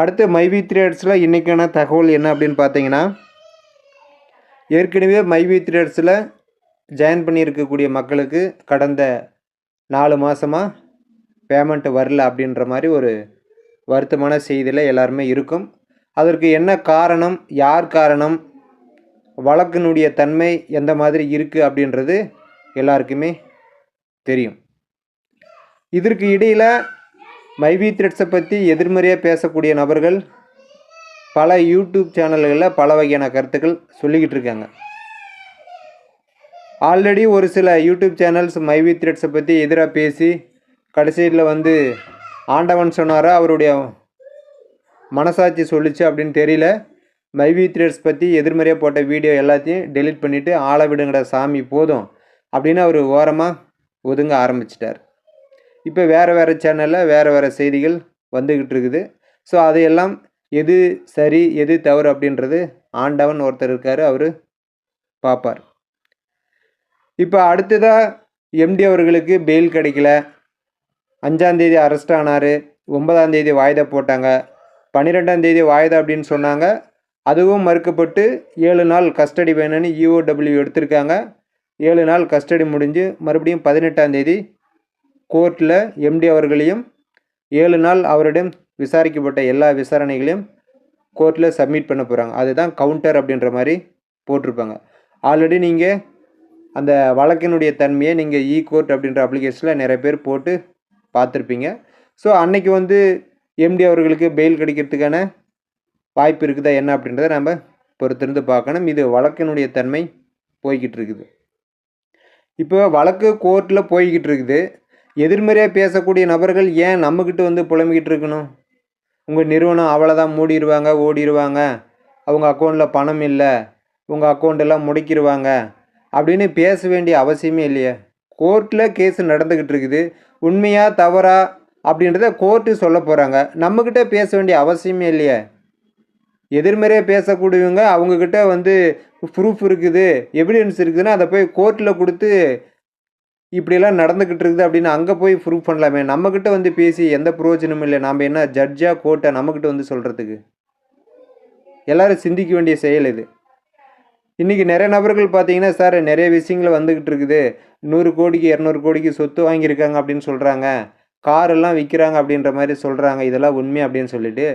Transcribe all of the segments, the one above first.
அடுத்து மைவி த்ரேட்ஸில் இன்றைக்கான தகவல் என்ன அப்படின்னு பார்த்தீங்கன்னா ஏற்கனவே மைவி த்ரேட்ஸில் ஜாயின் பண்ணியிருக்கக்கூடிய மக்களுக்கு கடந்த நாலு மாதமாக பேமெண்ட்டு வரல அப்படின்ற மாதிரி ஒரு வருத்தமான செய்தியில் எல்லாருமே இருக்கும். அதற்கு என்ன காரணம் யார் காரணம் வழக்கினுடைய தன்மை எந்த மாதிரி இருக்குது அப்படின்றது எல்லாருக்குமே தெரியும். இதற்கு இடையில் மைவி த்ரெட்ஸை பற்றி எதிர்மறையாக பேசக்கூடிய நபர்கள் பல யூடியூப் சேனல்களில் பல வகையான கருத்துக்கள் சொல்லிக்கிட்டு இருக்காங்க. ஆல்ரெடி ஒரு சில யூடியூப் சேனல்ஸ் மைவி த்ரெட்ஸை பற்றி எதிராக பேசி கடைசியில் வந்து ஆண்டவன் சொன்னாரா அவருடைய மனசாட்சி சொல்லிச்சு அப்படின்னு தெரியல. மைவி த்ரெட்ஸ் பற்றி எதிர்மறையாக போட்ட வீடியோ எல்லாத்தையும் டெலீட் பண்ணிவிட்டு ஆள விடுங்கிற சாமி போதும் அப்படின்னு அவர் ஓரமாக ஒதுங்க ஆரம்பிச்சிட்டார். இப்போ வேறு வேறு சேனலில் வேறு வேறு செய்திகள் வந்துக்கிட்டு இருக்குது. ஸோ அதையெல்லாம் எது சரி எது தவறு அப்படின்றது ஆண்டவன் ஒருத்தர் இருக்கார் அவர் பார்ப்பார். இப்போ அடுத்ததாக எம்டி அவர்களுக்கு பெயில் கிடைக்கல. அஞ்சாந்தேதி அரெஸ்ட் ஆனார். ஒன்பதாந்தேதி வாய்தா போட்டாங்க. பன்னிரெண்டாந்தேதி வாய்தா அப்படின்னு சொன்னாங்க. அதுவும் மறுக்கப்பட்டு ஏழு நாள் கஸ்டடி வேணும்னு இஓடபிள்யூ எடுத்திருக்காங்க. ஏழு நாள் கஸ்டடி முடிஞ்சு மறுபடியும் பதினெட்டாந்தேதி கோர்ட்டில் எம்டி அவர்களையும் ஏழு நாள் அவரிடம் விசாரிக்கப்பட்ட எல்லா விசாரணைகளையும் கோர்ட்டில் சப்மிட் பண்ண போகிறாங்க அதுதான் கவுண்டர் அப்படின்ற மாதிரி போட்டிருப்பாங்க. ஆல்ரெடி நீங்கள் அந்த வழக்கினுடைய தன்மையை நீங்கள் இ கோர்ட் அப்படின்ற அப்ளிகேஷனில் நிறைய பேர் போட்டு பார்த்துருப்பீங்க. ஸோ அன்னைக்கு வந்து எம்டி அவர்களுக்கு பெயில் கிடைக்கிறதுக்கான வாய்ப்பு இருக்குதா என்ன அப்படின்றத நம்ம பொறுத்திருந்து பார்க்கணும். இது வழக்கினுடைய தன்மை போய்கிட்டு இருக்குது. இப்போ வழக்கு கோர்ட்டில் போய்கிட்டு இருக்குது. எதிர்மறையாக பேசக்கூடிய நபர்கள் ஏன் நம்மக்கிட்ட வந்து புலம்பிக்கிட்டு இருக்கணும் உங்கள் நிறுவனம் அவ்வளோதான் மூடிடுவாங்க ஓடிடுவாங்க அவங்க அக்கௌண்ட்டில் பணம் இல்லை. உங்கள் அக்கௌண்ட்டெல்லாம் முடக்கிடுவாங்க அப்படின்னு பேச வேண்டிய அவசியமே இல்லையே. கோர்ட்டில் கேஸ் நடந்துக்கிட்டு இருக்குது உண்மையா தவறா அப்படின்றத கோர்ட்டு சொல்ல போகிறாங்க நம்மக்கிட்ட பேச வேண்டிய அவசியமே இல்லையே. எதிர்மறையாக பேசக்கூடியவங்க அவங்கக்கிட்ட வந்து ப்ரூஃப் இருக்குது எவிடன்ஸ் இருக்குதுன்னா அதை போய் கோர்ட்டில் கொடுத்து இப்படியெல்லாம் நடந்துக்கிட்டு இருக்குது அப்படின்னு அங்கே போய் ப்ரூவ் பண்ணலாமே. நம்மக்கிட்ட வந்து பேசி எந்த பிரயோஜனமும் இல்லை. நாம் என்ன ஜட்ஜாக கோர்ட்டை நம்மக்கிட்ட வந்து சொல்கிறதுக்கு எல்லோரும் சிந்திக்க வேண்டிய செயல் இது. இன்றைக்கி நிறைய நபர்கள் பார்த்தீங்கன்னா சார் நிறைய விஷயங்கள் வந்துக்கிட்டு இருக்குது. நூறு கோடிக்கு இரநூறு கோடிக்கு சொத்து வாங்கியிருக்காங்க அப்படின்னு சொல்கிறாங்க காரெல்லாம் விற்கிறாங்க அப்படின்ற மாதிரி சொல்கிறாங்க இதெல்லாம் உண்மை அப்படின்னு சொல்லிட்டு.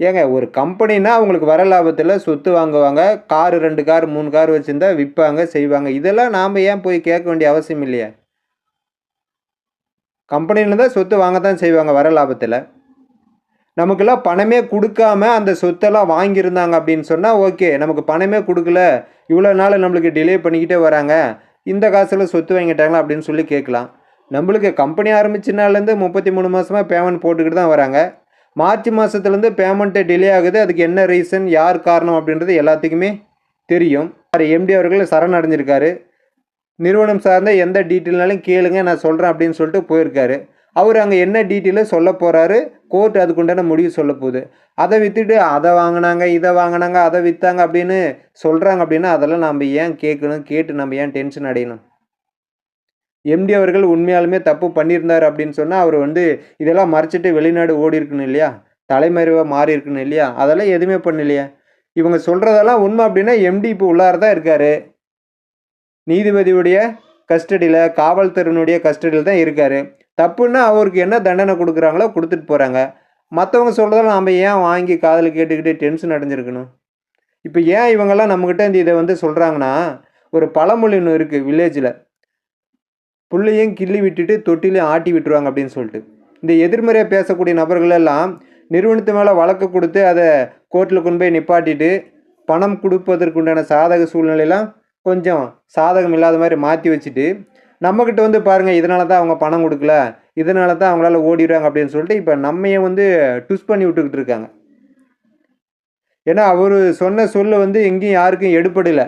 ஏங்க ஒரு கம்பெனினா அவங்களுக்கு வர லாபத்தில் சொத்து வாங்குவாங்க. கார் ரெண்டு கார் மூணு கார் வச்சுருந்தா விற்பாங்க செய்வாங்க. இதெல்லாம் நாம் ஏன் போய் கேட்க வேண்டிய அவசியம் இல்லையா? கம்பெனியில் தான் சொத்து வாங்க தான் செய்வாங்க வர லாபத்தில். நமக்கெல்லாம் பணமே கொடுக்காம அந்த சொத்தெல்லாம் வாங்கியிருந்தாங்க அப்படின்னு சொன்னால் ஓகே நமக்கு பணமே கொடுக்கல இவ்வளோ நாள் நம்மளுக்கு டிலே பண்ணிக்கிட்டே வராங்க இந்த காசில் சொத்து வாங்கிட்டாங்களா அப்படின்னு சொல்லி கேட்கலாம். நம்மளுக்கு கம்பெனி ஆரம்பிச்சினாலேருந்து முப்பத்தி மூணு மாதமாக பேமெண்ட் போட்டுக்கிட்டு தான் வராங்க. மார்ச் மாதத்துலேருந்து பேமெண்ட்டு டிலே ஆகுது அதுக்கு என்ன ரீசன் யார் காரணம் அப்படின்றது எல்லாத்துக்குமே தெரியும். எம்டி அவர்கள் சரணடைஞ்சிருக்காரு. நிறுவனம் சார்ந்த எந்த டீட்டெயில்னாலும் கேளுங்க நான் சொல்கிறேன் அப்படின்னு சொல்லிட்டு போயிருக்காரு. அவர் அங்கே என்ன டீட்டெயிலு சொல்ல போகிறாரு கோர்ட் அதுக்குண்டான முடிவு சொல்ல போகுது. அதை விற்றுட்டு அதை வாங்கினாங்க இதை வாங்கினாங்க அதை விற்றாங்க அப்படின்னு சொல்கிறாங்க அப்படின்னா அதெல்லாம் நம்ம ஏன் கேட்கணும் கேட்டு நம்ம ஏன் டென்ஷன் அடையணும்? எம்டி அவர்கள் உண்மையாலுமே தப்பு பண்ணியிருந்தார் அப்படின்னு சொன்னால் அவர் வந்து இதெல்லாம் மறைச்சிட்டு வெளிநாடு ஓடி இருக்கணும் இல்லையா? தலைமறைவாக மாறி இருக்கணும் இல்லையா? அதெல்லாம் எதுவுமே பண்ணலையா. இவங்க சொல்கிறதெல்லாம் உண்மை அப்படின்னா எம்டி இப்போ உள்ளார தான் இருக்கார். நீதிபதியுடைய கஸ்டடியில் காவல்துறையினுடைய கஸ்டடியில் தான் இருக்கார். தப்புன்னா அவருக்கு என்ன தண்டனை கொடுக்குறாங்களோ கொடுத்துட்டு போகிறாங்க மற்றவங்க சொல்கிறதால நாம் ஏன் வாங்கி காதில் கேட்டுக்கிட்டு டென்ஷன் அடைஞ்சிருக்கணும்? இப்போ ஏன் இவங்கெல்லாம் நம்மக்கிட்ட இந்த இதை வந்து சொல்கிறாங்கன்னா ஒரு பழமொழி ஒன்று இருக்குது வில்லேஜில் புள்ளையும் கிள்ளி விட்டுட்டு தொட்டிலையும் ஆட்டி விட்டுருவாங்க அப்படின்னு சொல்லிட்டு. இந்த எதிர்மறையாக பேசக்கூடிய நபர்களெல்லாம் நிறுவனத்து மேலே வழக்கு கொடுத்து அதை கோர்ட்டில் கொண்டு போய் நிப்பாட்டிட்டு பணம் கொடுப்பதற்குண்டான சாதக சூழ்நிலையெல்லாம் கொஞ்சம் சாதகம் இல்லாத மாதிரி மாற்றி வச்சுட்டு நம்மக்கிட்ட வந்து பாருங்கள் இதனால தான் அவங்க பணம் கொடுக்கல இதனால தான் அவங்களால ஓடிடுறாங்க அப்படின்னு சொல்லிட்டு இப்போ நம்மையே வந்து ட்விஸ் பண்ணி விட்டுக்கிட்டு இருக்காங்க. ஏன்னா அவர் சொன்ன சொல்ல வந்து எங்கேயும் யாருக்கும் எடுப்படலை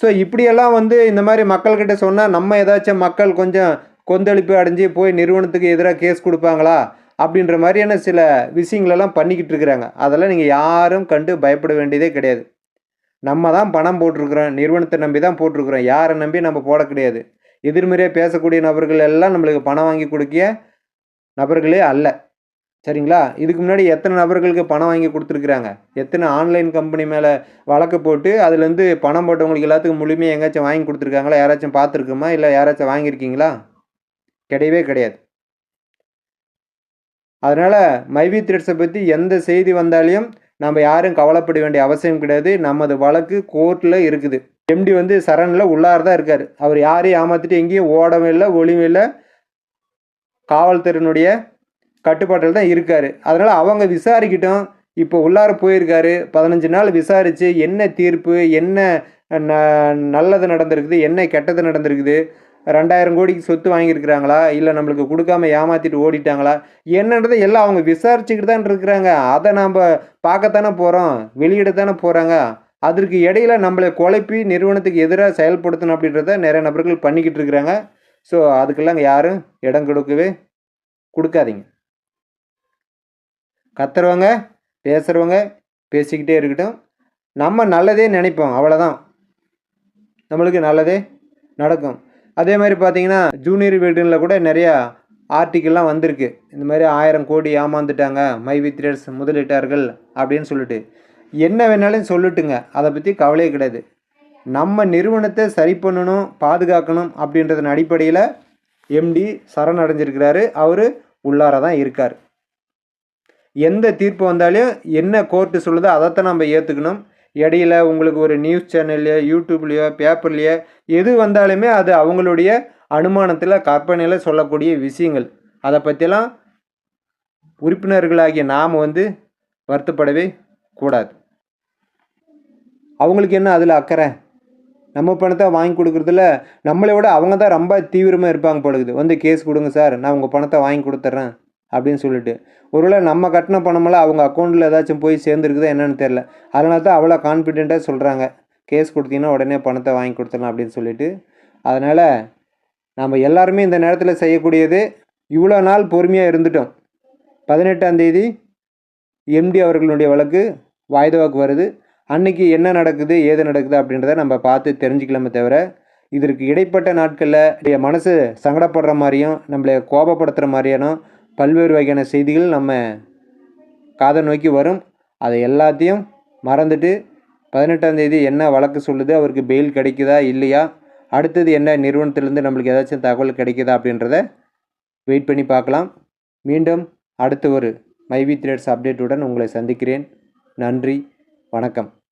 ஸோ இப்படியெல்லாம் வந்து இந்த மாதிரி மக்கள்கிட்ட சொன்னால் நம்ம ஏதாச்சும் மக்கள் கொஞ்சம் கொந்தளிப்பு அடைஞ்சு போய் நிறுவனத்துக்கு எதிராக கேஸ் கொடுப்பாங்களா? அப்படின்ற மாதிரியான சில விஷயங்களெல்லாம் பண்ணிக்கிட்டு இருக்கிறாங்க. அதெல்லாம் நீங்கள் யாரும் கண்டு பயப்பட வேண்டியதே கிடையாது. நம்ம தான் பணம் போட்டிருக்கிறோம் நிறுவனத்தை நம்பி தான் போட்டிருக்கிறோம். யாரை நம்பி நம்ம போட கிடையாது எதிர்மறையாக பேசக்கூடிய நபர்கள் எல்லாம் நம்மளுக்கு பணம் வாங்கி கொடுக்கிய நபர்களே அல்ல. சரிங்களா? இதுக்கு முன்னாடி எத்தனை நபர்களுக்கு பணம் வாங்கி கொடுத்துருக்குறாங்க? எத்தனை ஆன்லைன் கம்பெனி மேலே வழக்கு போட்டு அதுலேருந்து பணம் போட்டவங்களுக்கு எல்லாத்துக்கும் முழுமையாக எங்கேயாச்சும் வாங்கி கொடுத்துருக்காங்களா? யாராச்சும் பார்த்துருக்குமா? இல்லை யாராச்சும் வாங்கியிருக்கீங்களா? கிடையவே கிடையாது. அதனால் மைவி த்ரெட்ஸை பற்றி எந்த செய்தி வந்தாலையும் நம்ம யாரும் கவலைப்பட வேண்டிய அவசியம் கிடையாது. நமது வழக்கு கோர்ட்டில் இருக்குது. எம்டி வந்து சரணில் உள்ளார தான் இருக்கார். அவர் யாரையும் ஏமாற்றிட்டு எங்கேயும் ஓடவும் இல்லை ஒளிவும் இல்லை. காவல்துறையினுடைய கட்டுப்பாட்டில் தான் இருக்கார். அதனால் அவங்க விசாரிக்கிட்டோம். இப்போ உள்ளார போயிருக்காரு. பதினஞ்சு நாள் விசாரித்து என்ன தீர்ப்பு என்ன ந நல்லது நடந்திருக்குது என்ன கெட்டது நடந்திருக்குது. ரெண்டாயிரம் கோடிக்கு சொத்து வாங்கியிருக்கிறாங்களா? இல்லை நம்மளுக்கு கொடுக்காம ஏமாற்றிட்டு ஓடிட்டாங்களா? என்னன்றதை எல்லாம் அவங்க விசாரிச்சுக்கிட்டு தான் இருக்கிறாங்க. அதை நாம் பார்க்கத்தானே போகிறோம் வெளியிட தானே போகிறாங்க அதற்கு இடையில நம்மளை குழப்பி நிறுவனத்துக்கு எதிராக செயல்படுத்தணும் அப்படின்றத நிறைய நபர்கள் பண்ணிக்கிட்டு இருக்கிறாங்க. ஸோ அதுக்கெல்லாம் யாரும் இடம் கொடுக்கவே கொடுக்காதீங்க. கத்துறவங்க பேசுகிறவங்க பேசிக்கிட்டே இருக்கட்டும். நம்ம நல்லதே நினைப்போம். அவ்வளோதான் நம்மளுக்கு நல்லதே நடக்கும். அதே மாதிரி பார்த்தீங்கன்னா ஜூனியர் வீடுகளில் கூட நிறையா ஆர்டிக்கல்லாம் வந்திருக்கு. இந்த மாதிரி ஆயிரம் கோடி ஏமாந்துட்டாங்க மை வித்ரேட்ஸ் முதலீட்டார்கள் அப்படின்னு சொல்லிட்டு. என்ன வேணாலும் சொல்லிட்டுங்க. அதை பற்றி கவலையே கிடையாது. நம்ம நிறுவனத்தை சரி பண்ணணும் பாதுகாக்கணும் அப்படின்றதன் அடிப்படையில் எம்டி சரணடைஞ்சிருக்கிறாரு. அவர் உள்ளார தான் இருக்கார். எந்த தீர்ப்பு வந்தாலும் என்ன கோர்ட்டு சொல்லுதோ அதைத்தான் நம்ம ஏற்றுக்கணும் இடையில உங்களுக்கு ஒரு நியூஸ் சேனல்லையோ யூடியூப்லேயோ பேப்பர்லேயோ எது வந்தாலுமே அது அவங்களுடைய அனுமானத்தில் கற்பனையில் சொல்லக்கூடிய விஷயங்கள். அதை பற்றிலாம் உறுப்பினர்களாகிய நாம் வந்து வருத்தப்படவே கூடாது. அவங்களுக்கு என்ன அதில் அக்கறை? நம்ம பணத்தை வாங்கி கொடுக்குறதுல நம்மளை விட அவங்க தான் ரொம்ப தீவிரமாக இருப்பாங்க பொழுது வந்து கேஸ் கொடுங்க சார் நான் உங்கள் பணத்தை வாங்கி கொடுத்துட்றேன். அப்படின்னு சொல்லிட்டு. ஒருவேளை நம்ம கட்டின பணமெல்லாம் அவங்க அக்கௌண்ட்டில் ஏதாச்சும் போய் சேர்ந்துருக்குதா என்னன்னு தெரில அதனால தான் அவ்வளோ கான்ஃபிடெண்ட்டாக சொல்கிறாங்க கேஸ் கொடுத்தீங்கன்னா உடனே பணத்தை வாங்கி கொடுத்துடலாம் அப்படின்னு சொல்லிட்டு. அதனால் நம்ம எல்லாருமே இந்த நேரத்தில் செய்யக்கூடியது இவ்வளோ நாள் பொறுமையாக இருந்துட்டோம். பதினெட்டாம் தேதி எம்டி அவர்களுடைய வழக்கு வாய்தாவுக்கு வருது. அன்னைக்கு என்ன நடக்குது ஏது நடக்குது அப்படின்றத நம்ம பார்த்து தெரிஞ்சுக்கலாமே தவிர இதற்கு இடைப்பட்ட நாட்களில் மனசு சங்கடப்படுற மாதிரியும் நம்மளை கோபப்படுத்துகிற மாதிரியான பல்வேறு வகையான செய்திகள் நம்ம காதை நோக்கி வரும். அதை எல்லாத்தையும் மறந்துட்டு பதினெட்டாம் தேதி என்ன வழக்கு சொல்லுது அவருக்கு பெயில் கிடைக்குதா இல்லையா? அடுத்தது என்ன நிறுவனத்திலேருந்து நம்மளுக்கு ஏதாச்சும் தகவல் கிடைக்குதா அப்படின்றத வெயிட் பண்ணி பார்க்கலாம். மீண்டும் அடுத்த ஒரு மைவி த்ரெட்ஸ் அப்டேட்டுடன் உங்களை சந்திக்கிறேன். நன்றி வணக்கம்.